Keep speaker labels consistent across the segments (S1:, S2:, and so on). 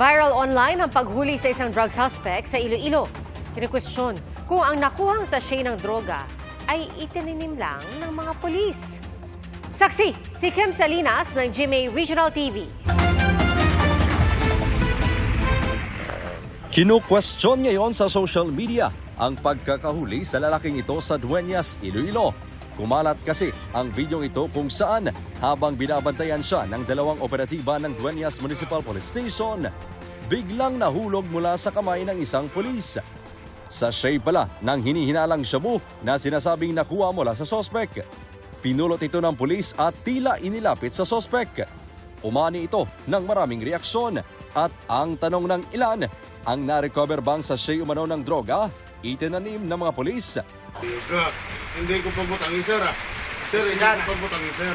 S1: Viral online ang paghuli sa isang drug suspect sa Iloilo. Kinikwestiyon kung ang nakuhang sachet ng droga ay itininim lang ng mga polis. Saksi, si Kim Salinas ng GMA Regional TV.
S2: Kinukwestiyon ngayon sa social media ang pagkakahuli sa lalaking ito sa Dueñas, Iloilo. Kumalat kasi ang video ito kung saan habang binabantayan siya ng dalawang operatiba ng Dueñas Municipal Police Station, biglang nahulog mula sa kamay ng isang pulis. Sa shade pala ng hinihinalang shabu na sinasabing nakuha mula sa sospek. Pinulot ito ng pulis at tila inilapit sa sospek. Umani ito ng maraming reaksyon at ang tanong ng ilan, ang narecover bang sa shay umano ng droga? Itinanim ng mga pulis.
S3: Ah, hindi ko pabutangin, sir. Ah. Sir, hindi ko pabutangin, sir.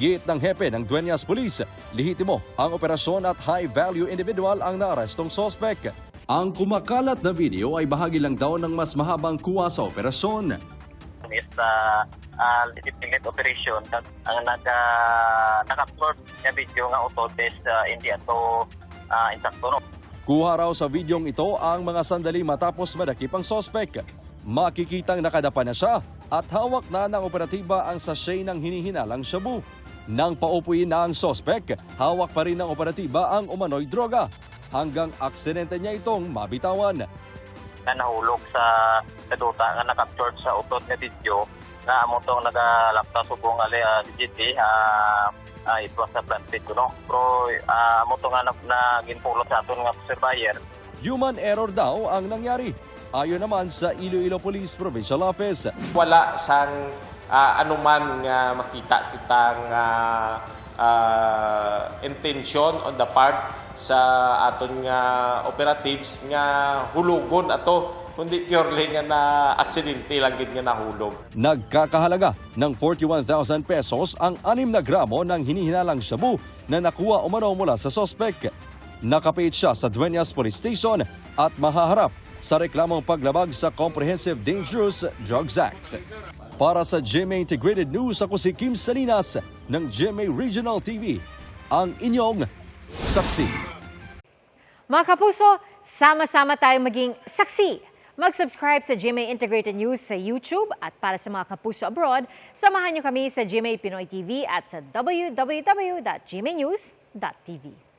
S2: Giit ng hepe ng Dueñas Police, lihitimo ang operasyon at high-value individual ang naarestong sospek. Ang kumakalat na video ay bahagi lang daw ng mas mahabang kuha sa operasyon.
S4: Is the uh, legitimate operation that ang naka naka-upload nga video nga auto test uh, hindi ato uh, insakto no.
S2: Kuha raw sa videong ito ang mga sandali matapos madakip ang sospek. Makikitang nakadapa na siya at hawak na ng operatiba ang sachet ng hinihinalang shabu. Nang paupuin na ang sospek, hawak pa rin ng operatiba ang umano'y droga hanggang aksidente niya itong mabitawan.
S4: Nga nahulog sa kaduta nga naka-capture sa utot nga video nga amo tong nagalapta subong ali uh, DGT uh, uh, it was a plant pit no pero uh, amo nga na, na ginpulot sa aton nga surveyor
S2: Human error daw ang nangyari. Ayon naman sa Iloilo Police Provincial Office.
S5: wala sang ah, anuman nga makita kitang uh, intention on the part sa aton nga operatives nga hulugon ato kundi purely nga na aksidente lang gid nga nahulog.
S2: Nagkakahalaga ng 41,000 pesos ang 6 na gramo ng hinihinalang shabu na nakuha umano mula sa sospek. Nakapit siya sa Dueñas Police Station at mahaharap sa reklamong paglabag sa Comprehensive Dangerous Drugs Act. Para sa GMA Integrated News, ako si Kim Salinas ng GMA Regional TV, ang inyong saksi.
S1: Mga kapuso, sama-sama tayong maging saksi. Mag-subscribe sa GMA Integrated News sa YouTube at para sa mga kapuso abroad, samahan niyo kami sa GMA Pinoy TV at sa www.gmanews.tv.